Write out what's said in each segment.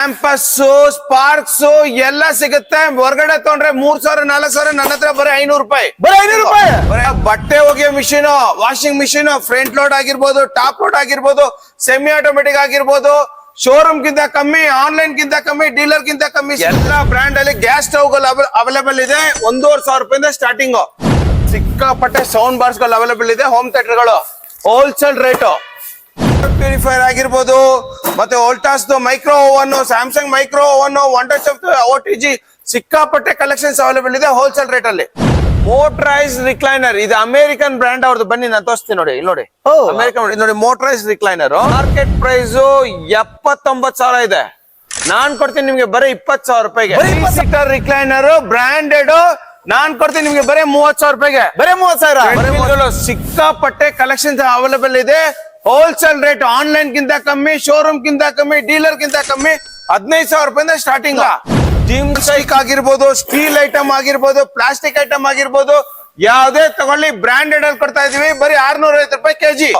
Campus ಸ್ಪಾರ್ಕ್ಸು ಎಲ್ಲ ಸಿಗುತ್ತೆ. ಹೊರಗಡೆ ತಗೊಂಡ್ರೆ ಮೂರ್ ಸಾವಿರ ನಾಲ್ಕು ಸಾವಿರ ನನ್ನ ಹತ್ರ ಬರೀ ಐನೂರು ರೂಪಾಯಿ. ಬರೀ ಐನೂರು ರೂಪಾಯಿ? ಬರೀ ಬಟ್ಟೆ ಒಗೆಯೋ machine washing machine front load ಆಗಿರ್ಬೋದು ಟಾಪ್ ಲೋಡ್ ಆಗಿರ್ಬೋದು ಸೆಮಿ ಆಟೋಮೆಟಿಕ್ ಆಗಿರ್ಬೋದು ಶೋರೂಮ್ ಗಿಂತ ಕಮ್ಮಿ ಆನ್ಲೈನ್ ಗಿಂತ ಕಮ್ಮಿ ಡೀಲರ್ ಗಿಂತ ಕಮ್ಮಿ ಎಲ್ಲ ಬ್ರ್ಯಾಂಡ್ ಅಲ್ಲಿ ಗ್ಯಾಸ್ ಸ್ಟವ್ ಅವೈಲೇಬಲ್ ಇದೆ. ಒಂದೂವರೆ ಸಾವಿರ ರೂಪಾಯಿಂದ ಸ್ಟಾರ್ಟಿಂಗ್ ಸಿಕ್ಕಾಪಟ್ಟೆ ಸೌಂಡ್ ಬಾರ್ಸ್ಗಳು ಅವೈಲೇಬಲ್ ಇದೆ ಹೋಮ್ ಥಿಯೇಟರ್ಗಳು. ಹೋಲ್ಸೇಲ್ ರೇಟು ಪ್ಯೂರಿಫೈರ್ ಆಗಿರ್ಬೋದು ಮತ್ತೆ Voltas micro oven Samsung micro oven one touch O T G ಸಿಕ್ಕಾಪಟ್ಟೆ ಕಲೆಕ್ಷನ್ಸ್ ಅವೈಲೇಬಲ್ ಇದೆ ಹೋಲ್ಸೇಲ್ ರೇಟ್ ಅಲ್ಲಿ. ಮೋಟರೈಸ್ ರಿಕ್ಲೈನರ್ ಇದು ಅಮೆರಿಕನ್ ಬ್ರ್ಯಾಂಡ್ ಅವ್ರದ್ದು ಬನ್ನಿ ನಾನು ತೋರಿಸ್ತೀನಿ ನೋಡಿ ಇಲ್ಲಿ ನೋಡಿ. ಅಮೆರಿಕನ್ ನೋಡಿ ಮೋಟರೈಸ್ ರಿಕ್ಲೈನರ್ ಮಾರ್ಕೆಟ್ ಪ್ರೈಸ್ ಎಪ್ಪತ್ತೊಂಬತ್ ಸಾವಿರ ಇದೆ. ನಾನ್ ಕೊಡ್ತೀನಿ ನಿಮ್ಗೆ ಬರೀ ಇಪ್ಪತ್ ಸಾವಿರ ರೂಪಾಯಿಗೆ. ಬರೀ 20,000 ಸೀಟರ್ ರಿಕ್ಲೈನರ್ ಬ್ರಾಂಡೆಡ್ ನಾನ್ ಕೊಡ್ತೀನಿ ನಿಮ್ಗೆ ಬರೀ ಮೂವತ್ ಸಾವಿರ ರೂಪಾಯಿಗೆ. ಬರೀ ಮೂವತ್ ಸಾವಿರ? ಸಿಕ್ಕಾಪಟ್ಟೆ ಕಲೆಕ್ಷನ್ಸ್ ಅವೈಲೇಬಲ್ ಇದೆ. ಹೋಲ್ಸೇಲ್ ರೇಟ್ ಆನ್ಲೈನ್ ಗಿಂತ ಕಮ್ಮಿ ಶೋರೂಮ್ ಗಿಂತ ಕಮ್ಮಿ ಡೀಲರ್ ಗಿಂತ ಕಮ್ಮಿ, ಹದಿನೈದು ಸಾವಿರ ರೂಪಾಯಿಂದ ಸ್ಟಾರ್ಟಿಂಗ್ ಜಿಮ್ ಸೈಕ್ ಆಗಿರ್ಬೋದು ಸ್ಟೀಲ್ ಐಟಮ್ ಆಗಿರ್ಬೋದು ಪ್ಲಾಸ್ಟಿಕ್ ಐಟಮ್ ಆಗಿರ್ಬೋದು, ಯಾವ್ದೇ ತಗೊಳ್ಳಿ ಬ್ರಾಂಡೆಡ್ ಅಲ್ಲಿ ಕೊಡ್ತಾ ಇದೀವಿ, ಬರೀ ಆರ್ನೂರ ಐವತ್ತು ರೂಪಾಯಿ ಕೆಜಿ.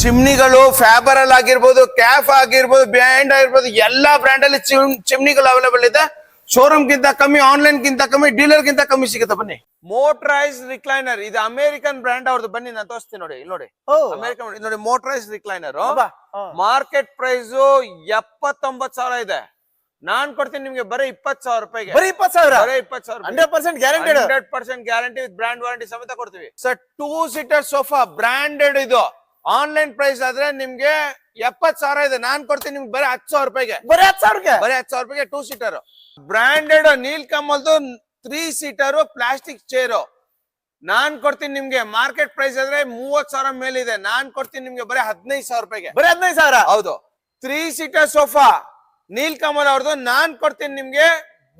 ಚಿಮ್ನಿಗಳು ಫ್ಯಾಬರಲ್ ಆಗಿರ್ಬೋದು ಕ್ಯಾಫ್ ಆಗಿರ್ಬೋದು ಬ್ಯಾಂಡ್ ಆಗಿರ್ಬೋದು, ಎಲ್ಲಾ ಬ್ರಾಂಡ್ ಅಲ್ಲಿ ಚಿಮ್ ಚಿಮ್ನಿಗಳು ಅವೈಲೇಬಲ್ ಇದೆ. ಶೋರೂಮ್ ಗಿಂತ ಕಮ್ಮಿ ಆನ್ಲೈನ್ ಗಿಂತ ಕಮ್ಮಿ ಡೀಲರ್ ಗಿಂತ ಕಮ್ಮಿ ಸಿಗುತ್ತೆ ಬನ್ನಿ. ಮೋಟರೈಸ್ ರಿಕ್ಲೈನರ್ ಇದು ಅಮೆರಿಕನ್ ಬ್ರ್ಯಾಂಡ್ ಅವ್ರದ್ದು ಬನ್ನಿ ನಾನು ತೋರಿಸ್ತೀನಿ ನೋಡಿ ಇಲ್ಲಿ ನೋಡಿ. ಅಮೆರಿಕನ್ ನೋಡಿ ಮೋಟರೈಸ್ ರಿಕ್ಲೈನರ್ ಮಾರ್ಕೆಟ್ ಪ್ರೈಸ್ ಎಪ್ಪತ್ತೊಂಬತ್ ಸಾವಿರ ಇದೆ. ನಾನ್ ಕೊಡ್ತೀನಿ ನಿಮ್ಗೆ ಬರೀ ಇಪ್ಪತ್ ಸಾವಿರ ರೂಪಾಯಿಗೆ. ಬರೀ ಇಪ್ಪತ್ ಸಾವಿರ? ಬರೀ ಇಪ್ಪತ್ ಸಾವಿರ hundred percent guaranteed hundred percent guarantee with brand warranty ಸಮೇತ ಕೊಡ್ತೀವಿ. Sir two seater sofa branded ಇದು. ಆನ್ಲೈನ್ ಪ್ರೈಸ್ ಆದ್ರೆ ನಿಮ್ಗೆ ಎಪ್ಪತ್ ಸಾವಿರ ಇದೆ. ನಾನ್ ಕೊಡ್ತೀನಿ ನಿಮ್ಗೆ ಬರೀ ಹತ್ತು ಸಾವಿರ ರೂಪಾಯಿಗೆ. ಬರೀ ಹತ್ತು ಸಾವಿರಕ್ಕೆ? ಬರೀ ಹತ್ತು ಸಾವಿರ ರೂಪಾಯಿಗೆ ಟೂ ಸೀಟರ್ ಬ್ರಾಂಡೆಡ್ ನೀಲ್ ಕಮಲ್ದು ತ್ರೀ ಸೀಟರ್ ಪ್ಲಾಸ್ಟಿಕ್ ಚೇರು ನಾನ್ ಕೊಡ್ತೀನಿ ನಿಮ್ಗೆ. ಮಾರ್ಕೆಟ್ ಪ್ರೈಸ್ ಆದ್ರೆ ಮೂವತ್ ಸಾವಿರ ಮೇಲಿದೆ. ನಾನ್ ಕೊಡ್ತೀನಿ ನಿಮ್ಗೆ ಬರೀ ಹದಿನೈದು ಸಾವಿರ ರೂಪಾಯಿಗೆ. ಬರೀ ಹದಿನೈದು ಸಾವಿರ? ಹೌದು. Three seater sofa Nilkamal ಅವ್ರದ್ದು ನಾನ್ ಕೊಡ್ತೀನಿ ನಿಮ್ಗೆ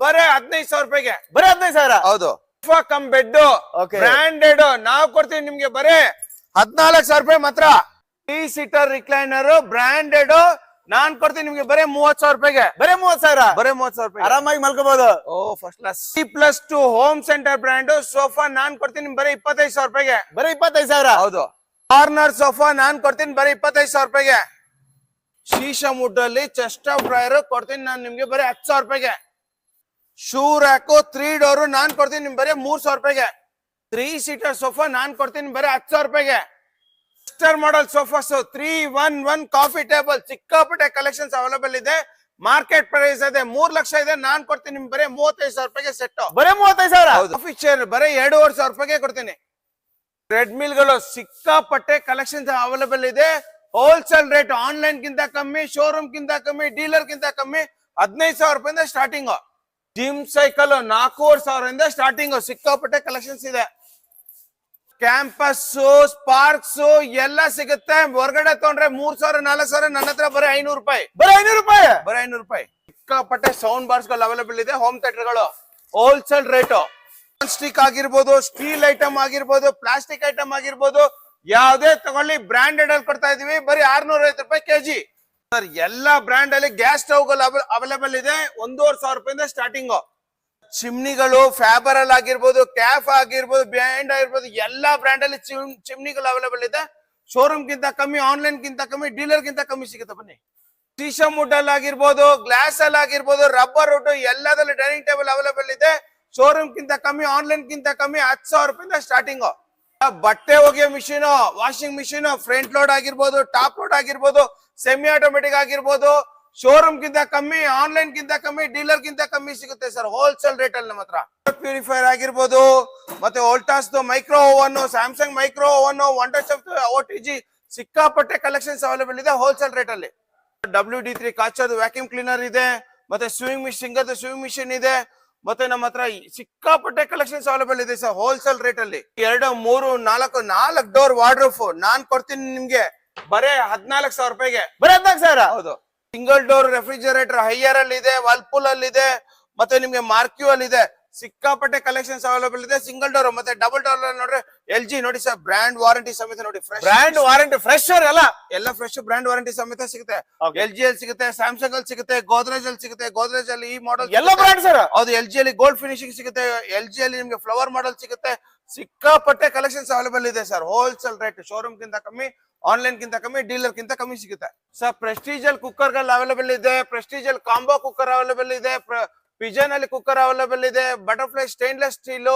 ಬರೀ ಹದಿನೈದು ಸಾವಿರ ರೂಪಾಯಿಗೆ. ಬರೀ ಹದಿನೈದು ಸಾವಿರ? ಹೌದು. Sofa cum bed. ಬ್ರಾಂಡೆಡ್ ನಾವ್ ಕೊಡ್ತೀನಿ ನಿಮ್ಗೆ ಬರೀ ಹದಿನಾಲ್ಕು ಸಾವಿರ ರೂಪಾಯಿ ಮಾತ್ರ. ತ್ರೀ ಸೀಟರ್ ರಿಕ್ಲೈನರ್ ಬ್ರಾಂಡೆಡ್ ನಾನ್ ಕೊಡ್ತೀನಿ ನಿಮ್ಗೆ ಬರೇ ಮೂವತ್ ಸಾವಿರ ರೂಪಾಯಿಗೆ. ಬರೇ ಮೂವತ್ ಸಾವಿರ? ಬರೇ ಮೂವತ್ ಸಾವಿರ ರೂಪಾಯಿ ಆರಾಮಾಗಿ ಮಲ್ಕೋಬಹುದು ಓ first class C plus to home centre brand sofa ನಾನ್ ಕೊಡ್ತೀನಿ ನಿಮ್ಗೆ ಬರೇ ಇಪ್ಪತ್ತೈದು ಸಾವಿರ ರೂಪಾಯಿಗೆ. ಬರೀ ಇಪ್ಪತ್ತೈದು ಸಾವಿರ? ಹೌದು. ಕಾರ್ನರ್ ಸೋಫಾ ನಾನ್ ಕೊಡ್ತೀನಿ ಬರೀ ಇಪ್ಪತ್ತೈದು ಸಾವಿರ ರೂಪಾಯಿಗೆ. ಶೀಶ ಮುಡ್ಡಲ್ಲಿ ಚೆಸ್ಟ್ ಆಫ್ ಡ್ರೈಯರ್ ಕೊಡ್ತೀನಿ ನಾನು ನಿಮ್ಗೆ ಬರೀ ಹತ್ತು ಸಾವಿರ ರೂಪಾಯಿಗೆ. ಶೂ ರ್ಯಾಕು ತ್ರೀ ಡೋರು ನಾನ್ ಕೊಡ್ತೀನಿ ನಿಮ್ಗೆ ಬರೀ ಮೂರ್ ಸಾವಿರ ರೂಪಾಯಿಗೆ. ತ್ರೀ ಸೀಟರ್ ಸೋಫಾ ನಾನ್ ಕೊಡ್ತೀನಿ ಬರೀ ಹತ್ತು ಸಾವಿರ ರೂಪಾಯಿಗೆ. Star model sofas three one one coffee table ಸಿಕ್ಕಾಪಟ್ಟೆ ಕಲೆಕ್ಷನ್ಸ್ ಅವೈಲೇಬಲ್ ಇದೆ. ಮಾರ್ಕೆಟ್ ಪ್ರೈಸ್ ಇದೆ ಮೂರ್ ಲಕ್ಷ ಇದೆ. ನಾನ್ ಕೊಡ್ತೀನಿ ನಿಮ್ ಬರೀ ಮೂವತ್ತೈದು ಸಾವಿರ ರೂಪಾಯಿಗೆ ಸೆಟ್ ಬರೀ ಮೂವತ್ತೈದು ಸಾವಿರ? ಕಾಫಿ ಚೇರ್ ಬರೀ ಎರಡೂವರೆ ಸಾವಿರ ರೂಪಾಯಿಗೆ ಕೊಡ್ತೀನಿ. ಟ್ರೆಡ್ಮಿಲ್ಗಳು ಸಿಕ್ಕಾಪಟ್ಟೆ ಕಲೆಕ್ಷನ್ಸ್ ಅವೈಲೇಬಲ್ ಇದೆ. ಹೋಲ್ಸೇಲ್ ರೇಟ್ ಆನ್ಲೈನ್ ಗಿಂತ ಕಮ್ಮಿ ಶೋರೂಮ್ ಗಿಂತ ಕಮ್ಮಿ ಡೀಲರ್ ಗಿಂತ ಕಮ್ಮಿ ಹದಿನೈದು ಸಾವಿರ ರೂಪಾಯಿಂದ ಸ್ಟಾರ್ಟಿಂಗ್ ಜಿಮ್ ಸೈಕಲ್ ನಾಲ್ಕೂವರೆ ಸಾವಿರದಿಂದ ಸ್ಟಾರ್ಟಿಂಗ್ ಸಿಕ್ಕಾಪಟ್ಟೆ ಕಲೆಕ್ಷನ್ಸ್ ಇದೆ. ಕ್ಯಾಂಪಸ್ ಸ್ಪಾರ್ಕ್ಸು ಎಲ್ಲ ಸಿಗುತ್ತೆ. ಹೊರಗಡೆ ತಗೊಂಡ್ರೆ ಮೂರ್ ಸಾವಿರ ನಾಲ್ಕು ಸಾವಿರ ನನ್ನ ಹತ್ರ ಬರೀ ಐನೂರು ರೂಪಾಯಿ. ಬರೀ ಐನೂರು ರೂಪಾಯಿ? ಬರೀ ಐನೂರು ರೂಪಾಯಿ. ಸಿಕ್ಕಾಪಟ್ಟೆ ಸೌಂಡ್ ಬಾರ್ಸ್ಗಳು ಅವೈಲೇಬಲ್ ಇದೆ ಹೋಮ್ ಥಿಯೇಟರ್ಗಳು ಹೋಲ್ಸೇಲ್ ರೇಟು ಪ್ಲಾಸ್ಟಿಕ್ ಆಗಿರ್ಬೋದು ಸ್ಟೀಲ್ ಐಟಮ್ ಆಗಿರ್ಬೋದು ಪ್ಲಾಸ್ಟಿಕ್ ಐಟಮ್ ಆಗಿರ್ಬೋದು ಯಾವ್ದೇ ತಗೊಳ್ಳಿ ಬ್ರಾಂಡೆಡ್ ಅಲ್ಲಿ ಕೊಡ್ತಾ ಇದೀವಿ. ಬರೀ ಆರ್ನೂರ ಐವತ್ತು ರೂಪಾಯಿ ಕೆಜಿ. ಸರ್ ಎಲ್ಲಾ ಬ್ರಾಂಡ್ ಅಲ್ಲಿ ಗ್ಯಾಸ್ ಸ್ಟವ್ಗಳು ಅವೈಲೇಬಲ್ ಇದೆ. ಒಂದೂವರೆ ಸಾವಿರ ರೂಪಾಯಿಂದ ಸ್ಟಾರ್ಟಿಂಗ್ ಚಿಮ್ನಿಗಳು ಫ್ಯಾಬರಲ್ ಆಗಿರ್ಬೋದು ಕ್ಯಾಫ್ ಆಗಿರ್ಬೋದು ಬ್ಯಾಂಡ್ ಆಗಿರ್ಬೋದು, ಎಲ್ಲಾ ಬ್ರ್ಯಾಂಡ್ ಅಲ್ಲಿ ಚಿಮ್, ಚಿಮ್ನಿಗಳು ಅವೈಲೇಬಲ್ ಇದೆ. ಶೋರೂಮ್ ಗಿಂತ ಕಮ್ಮಿ ಆನ್ಲೈನ್ ಗಿಂತ ಕಮ್ಮಿ ಡೀಲರ್ ಗಿಂತ ಕಮ್ಮಿ ಸಿಗುತ್ತೆ ಬನ್ನಿ. ಟೀಶಮ್ ವುಡ್ ಅಲ್ಲಿ ಆಗಿರ್ಬೋದು ಗ್ಲಾಸ್ ಅಲ್ಲಿ ಆಗಿರ್ಬೋದು ರಬ್ಬರ್ ವುಡ್ ಎಲ್ಲದಲ್ಲಿ ಡೈನಿಂಗ್ ಟೇಬಲ್ ಅವೈಲೇಬಲ್ ಇದೆ. ಶೋರೂಮ್ ಗಿಂತ ಕಮ್ಮಿ ಆನ್ಲೈನ್ ಗಿಂತ ಕಮ್ಮಿ, ಹತ್ತು ಸಾವಿರ ರೂಪಾಯಿಂದ ಸ್ಟಾರ್ಟಿಂಗ್ ಬಟ್ಟೆ ಒಗೆಯೋ machine washing machine front load ಆಗಿರ್ಬೋದು ಟಾಪ್ ಲೋಡ್ ಆಗಿರ್ಬೋದು ಸೆಮಿ ಆಟೋಮೆಟಿಕ್ ಆಗಿರ್ಬೋದು ಶೋರೂಮ್ ಗಿಂತ ಕಮ್ಮಿ ಆನ್ಲೈನ್ ಗಿಂತ ಕಮ್ಮಿ ಡೀಲರ್ ಗಿಂತ ಕಮ್ಮಿ ಸಿಗುತ್ತೆ ಸರ್ ಹೋಲ್ಸೇಲ್ ರೇಟ್ ಅಲ್ಲಿ ನಮ್ಮ ಹತ್ರ. ಪ್ಯೂರಿಫೈರ್ ಆಗಿರ್ಬೋದು ಮತ್ತೆ Voltas micro oven Samsung micro oven one touch O T G ಸಿಕ್ಕಾಪಟ್ಟೆ ಕಲೆಕ್ಷನ್ಸ್ ಅವೈಲೇಬಲ್ ಇದೆ ಹೋಲ್ಸೇಲ್ ರೇಟ್ ಅಲ್ಲಿ. ಡಬ್ಲ್ಯೂ ಡಿ ತ್ರೀ ಕಾಚೋದು ವ್ಯಾಕ್ಯೂಮ್ ಕ್ಲೀನರ್ ಇದೆ ಮತ್ತೆ ಸ್ವಿಂಗ್ ಮಿಷಿನ್ ಸಿಂಗದ ಸ್ವಿಂಗ್ ಮಿಷಿನ್ ಇದೆ ಮತ್ತೆ ನಮ್ಮ ಹತ್ರ ಸಿಕ್ಕಾಪಟ್ಟೆ ಕಲೆಕ್ಷನ್ಸ್ ಅವೈಲೇಬಲ್ ಇದೆ ಸರ್ ಹೋಲ್ಸೇಲ್ ರೇಟ್ ಅಲ್ಲಿ. ಎರಡು ಮೂರು ನಾಲ್ಕು ನಾಲ್ಕು ಡೋರ್ ವಾರ್ಡ್ರೂಫ್ ನಾನ್ ಕೊಡ್ತೀನಿ ನಿಮ್ಗೆ. ಬರೇ ಹದಿನಾಲ್ಕು ಸಾವಿರ ರೂಪಾಯಿಗೆ. ಬರೇ ಹದಿನಾಲ್ಕು ಸಾವಿರ? ಹೌದು. ಸಿಂಗಲ್ ಡೋರ್ ರೆಫ್ರಿಜರೇಟರ್ ಹೈಯರ್ ಅಲ್ಲಿ ಇದೆ ವರ್ಲ್ಪೂಲ್ ಅಲ್ಲಿ ಇದೆ ಮತ್ತೆ ನಿಮ್ಗೆ ಮಾರ್ಕ್ಯೂ ಅಲ್ಲಿ ಇದೆ ಸಿಕ್ಕಾಪಟ್ಟೆ ಕಲೆಕ್ಷನ್ಸ್ ಅವೈಲೇಬಲ್ ಇದೆ. ಸಿಂಗಲ್ ಡೋರ್ ಮತ್ತೆ ಡಬಲ್ ಡೋರ್ ನೋಡ್ರೆ ಎಲ್ ಜಿ ನೋಡಿ ಸರ್ ಬ್ರಾಂಡ್ ವಾರಂಟಿ ಸಮೇತ ನೋಡಿ ಫ್ರೆಶ್ ಬ್ರ್ಯಾಂಡ್ ವಾರಂಟಿ ಫ್ರೆಶ್ ಎಲ್ಲ ಎಲ್ಲ ಫ್ರೆಶ್ ಬ್ರಾಂಡ್ ವಾರಂಟಿ ಸಮೇತ ಸಿಗುತ್ತೆ. ಎಲ್ ಜಿ ಅಲ್ಲಿ ಸಿಗುತ್ತೆ ಸ್ಯಾಮ್ಸಂಗ್ ಅಲ್ಲಿ ಸಿಗುತ್ತೆ ಗೋದ್ರೇಜ್ ಅಲ್ಲಿ ಸಿಗುತ್ತೆ. ಗೋದ್ರೇಜ್ ಅಲ್ಲಿ ಈ ಮಾಡಲ್ ಎಲ್ಲ ಬ್ರ್ಯಾಂಡ್ ಸರ್ ಹೌದು ಎಲ್ ಜಿ ಅಲ್ಲಿ ಗೋಲ್ಡ್ ಫಿನಿಶಿಂಗ್ ಸಿಗುತ್ತೆ. ಎಲ್ ಜಿ ಅಲ್ಲಿ ನಿಮ್ಗೆ ಫ್ಲವರ್ ಮಾಡಲ್ ಸಿಗುತ್ತೆ. ಸಿಕ್ಕಾಪಟ್ಟೆ ಕಲೆಕ್ಷನ್ಸ್ ಅವೈಲೇಬಲ್ ಇದೆ ಸರ್ ಹೋಲ್ಸೇಲ್ ರೇಟ್ ಶೋರೂಮ್ ಗಿಂತ ಕಮ್ಮಿ. ಆನ್ಲೈನ್ ಗಿಂತ ಕಮ್ಮಿ ಡೀಲರ್ ಗಿಂತ ಕಮ್ಮಿ ಸಿಗುತ್ತೆ. ಸರ್ ಪ್ರೆಸ್ಟೀಜಲ್ ಕುಕ್ಕರ್ಗಳು ಅವೈಲೇಬಲ್ ಇದೆ ಪ್ರೆಸ್ಟೀಜಲ್ ಕಾಂಬೋ ಕುಕ್ಕರ್ ಅವೈಲೇಬಲ್ ಇದೆ ಪಿಜನ್ ಅಲ್ಲಿ ಕುಕ್ಕರ್ ಅವೈಲೇಬಲ್ ಇದೆ ಬಟರ್ಫ್ಲೈ ಸ್ಟೈನ್ಲೆಸ್ ಸ್ಟೀಲ್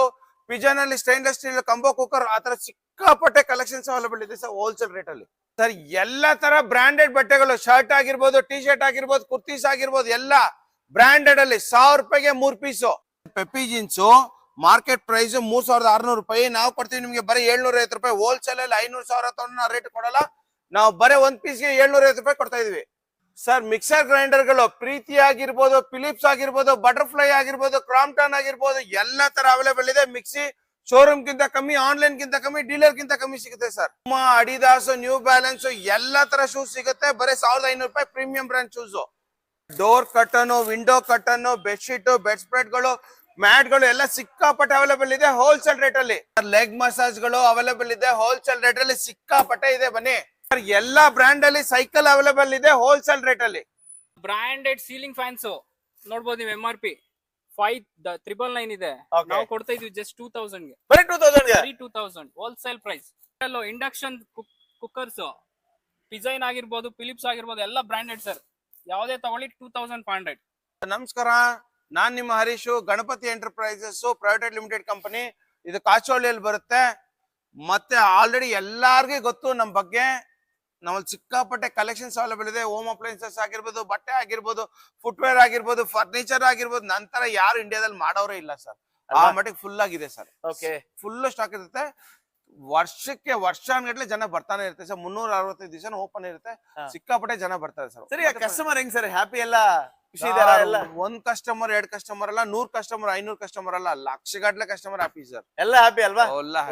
ಪಿಜನ್ ಅಲ್ಲಿ ಸ್ಟೈನ್ಲೆಸ್ ಸ್ಟೀಲ್ ಕಾಂಬೋ ಕುಕ್ಕರ್ ಆತರ ಸಿಕ್ಕಾಪಟ್ಟೆ ಕಲೆಕ್ಷನ್ಸ್ ಅವೈಲೇಬಲ್ ಇದೆ ಸರ್ ಹೋಲ್ಸೇಲ್ ರೇಟ್ ಅಲ್ಲಿ. ಸರ್ ಎಲ್ಲಾ ತರ ಬ್ರಾಂಡೆಡ್ ಬಟ್ಟೆಗಳು ಶರ್ಟ್ ಆಗಿರ್ಬೋದು ಟಿ ಶರ್ಟ್ ಆಗಿರ್ಬೋದು ಕುರ್ತೀಸ್ ಆಗಿರ್ಬೋದು, ಎಲ್ಲ ಬ್ರಾಂಡೆಡ್ ಅಲ್ಲಿ, ಸಾವಿರ ರೂಪಾಯಿಗೆ ಮೂರ್ piece peppy jeans market price ಮೂರ್ ಸಾವಿರದ ಆರ್ನೂರು ರೂಪಾಯಿ. ನಾವು ಕೊಡ್ತೀವಿ ನಿಮ್ಗೆ ಬರೀ ಏಳ್ನೂರ ಐವತ್ತು ರೂಪಾಯಿ. ಹೋಲ್ಸೇಲ್ ಅಲ್ಲಿ ಐನೂರು ಸಾವಿರ ತಗೊಂಡು ರೇಟ್ ಕೊಡಲ್ಲ. ನಾವು ಬರೇ ಒಂದ್ ಪೀಸ್ಗೆ ಏಳ್ನೂರ ಐವತ್ತು ರೂಪಾಯಿ ಕೊಡ್ತಾ ಇದೀವಿ. ಸರ್ ಮಿಕ್ಸರ್ ಗ್ರೈಂಡರ್ಗಳು ಪ್ರೀತಿ ಆಗಿರ್ಬೋದು ಫಿಲಿಪ್ಸ್ ಆಗಿರ್ಬೋದು ಬಟರ್ಫ್ಲೈ ಆಗಿರ್ಬೋದು ಕ್ರಾಂಪ್ಟನ್ ಆಗಿರ್ಬೋದು, ಎಲ್ಲಾ ತರ ಅವೈಲೇಬಲ್ ಇದೆ. ಮಿಕ್ಸಿ ಶೋರೂಮ್ ಗಿಂತ ಕಮ್ಮಿ ಆನ್ಲೈನ್ ಗಿಂತ ಕಮ್ಮಿ ಡೀಲರ್ ಗಿಂತ ಕಮ್ಮಿ ಸಿಗುತ್ತೆ ಸರ್ ಅಡಿದಾಸ್ ನ್ಯೂ ಬ್ಯಾಲೆನ್ಸ್ ಎಲ್ಲಾ ತರ ಶೂಸ್ ಸಿಗುತ್ತೆ. ಬರೀ ಸಾವಿರದ ಐನೂರು ರೂಪಾಯಿ premium brand shoes door curtain window curtain bedsheet bed ಸ್ಪ್ರೆಡ್ಗಳು ಮ್ಯಾಟ್ಗಳು ಎಲ್ಲ ಸಿಕ್ಕಾಪಟ್ಟೆ ಅವೈಲೇಬಲ್ ಇದೆ ಹೋಲ್ಸೇಲ್ ರೇಟ್ ಅಲ್ಲಿ. ಲೆಗ್ ಮಸಾಜ್ಗಳು ಅವೈಲೇಬಲ್ ಇದೆ ಹೋಲ್ಸೇಲ್ ರೇಟ್ ಅಲ್ಲಿ ಸಿಕ್ಕಾಪಟ್ಟೆ ಇದೆ ಬನ್ನಿ. ಎಲ್ಲಾ ಬ್ರ್ಯಾಂಡ್ ಅಲ್ಲಿ ಸೈಕಲ್ ಅವೈಲೇಬಲ್ ಇದೆ ಹೋಲ್ಸೇಲ್ ರೇಟ್ ಅಲ್ಲಿ. ಬ್ರಾಂಡೆಡ್ ಸೀಲಿಂಗ್ ಫ್ಯಾನ್ಸ್ ನೋಡ್ಬೋದು ನೀವು M R P five triple nine ಇದೆ. ನಾವು ಕೊಡ್ತಾ ಇದೀವಿ ಜಸ್ಟ್ ಟೂ ತೌಸಂಡ್ಗೆ. ಬರೀ two thousand three two thousand wholesale price induction cookers Pigeon ಆಗಿರ್ಬೋದು ಫಿಲಿಪ್ಸ್ ಆಗಿರ್ಬೋದು ಎಲ್ಲ ಬ್ರಾಂಡೆಡ್ ಸರ್ ಯಾವುದೇ ತಗೊಳ್ಳಿ ಟೂ ತೌಸಂಡ್ ಫೈವ್ ಹಂಡ್ರೆಡ್ ನಮಸ್ಕಾರ. ನಾನ್ ನಿಮ್ಮ Harish Ganapati enterprises private limited company ಇದು ಕಾಚೋಳಿಯಲ್ಲಿ ಬರುತ್ತೆ. ಮತ್ತೆ ಆಲ್ರೆಡಿ ಎಲ್ಲಾರ್ಗೂ ಗೊತ್ತು ನಮ್ ಬಗ್ಗೆ. ನಮ್ಮಲ್ಲಿ ಸಿಕ್ಕಾಪಟ್ಟೆ ಕಲೆಕ್ಷನ್ ಅವೈಲೇಬಲ್ ಇದೆ. ಹೋಮ್ ಅಪ್ಲೈನ್ಸಸ್ ಆಗಿರ್ಬೋದು ಬಟ್ಟೆ ಆಗಿರ್ಬೋದು ಫುಟ್ವೇರ್ ಆಗಿರ್ಬೋದು ಫರ್ನಿಚರ್ ಆಗಿರ್ಬೋದು ನಂತರ ಯಾರು ಇಂಡಿಯಾದಲ್ಲಿ ಮಾಡೋರೇ ಇಲ್ಲ ಸರ್ ಆ? ಮಟ್ಟಿಗೆ ಫುಲ್ ಆಗಿದೆ ಸರ್ ಓಕೆ ಫುಲ್ ಸ್ಟಾಕ್ ಇರುತ್ತೆ. ವರ್ಷಕ್ಕೆ ವರ್ಷಾನ್ಗಟ್ಲೆ ಜನ ಬರ್ತಾನೆ ಇರುತ್ತೆ ಸರ್ ಮುನ್ನೂರ ಅರವತ್ತೈದು ದಿವಸ ಓಪನ್ ಇರುತ್ತೆ ಸಿಕ್ಕಾಪಟ್ಟೆ ಜನ ಬರ್ತಾರೆ ಸರ್ ಸರಿ ಕಸ್ಟಮರ್ ಹೆಂಗ್ ಸರ್ ಹ್ಯಾಪಿ ಎಲ್ಲ ಖುಷಿ ಎಲ್ಲ ಒಂದ್ ಕಸ್ಟಮರ್ ಎರಡ್ ಕಸ್ಟಮರ್ ಅಲ್ಲ ನೂರ್ ಕಸ್ಟಮರ್ ಐನೂರ್ ಕಸ್ಟಮರ್ ಅಲ್ಲ ಲಕ್ಷಗಟ್ಲೆ ಕಸ್ಟಮರ್ ಹ್ಯಾಪಿ ಸರ್ ಎಲ್ಲ ಹ್ಯಾಪಿ ಅಲ್ವಾ?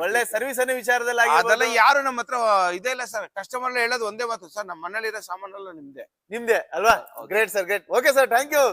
ಒಳ್ಳೆ ಸರ್ವಿಸ್ ಅನ್ನೋ ವಿಚಾರದಲ್ಲಿ ಅದೆಲ್ಲ. ಯಾರು ನಮ್ಮ ಹತ್ರ ಇದೇ ಇಲ್ಲ ಸರ್ ಕಸ್ಟಮರ್ ಹೇಳೋದು ಒಂದೇ ಮಾತು ಸರ್ ನಮ್ಮ ಮನೇಲಿರೋ ಸಾಮಾನೆಲ್ಲ ನಿಮ್ದೆ. ನಿಮ್ದೆ ಅಲ್ವಾ? Great sir great okay sir thank you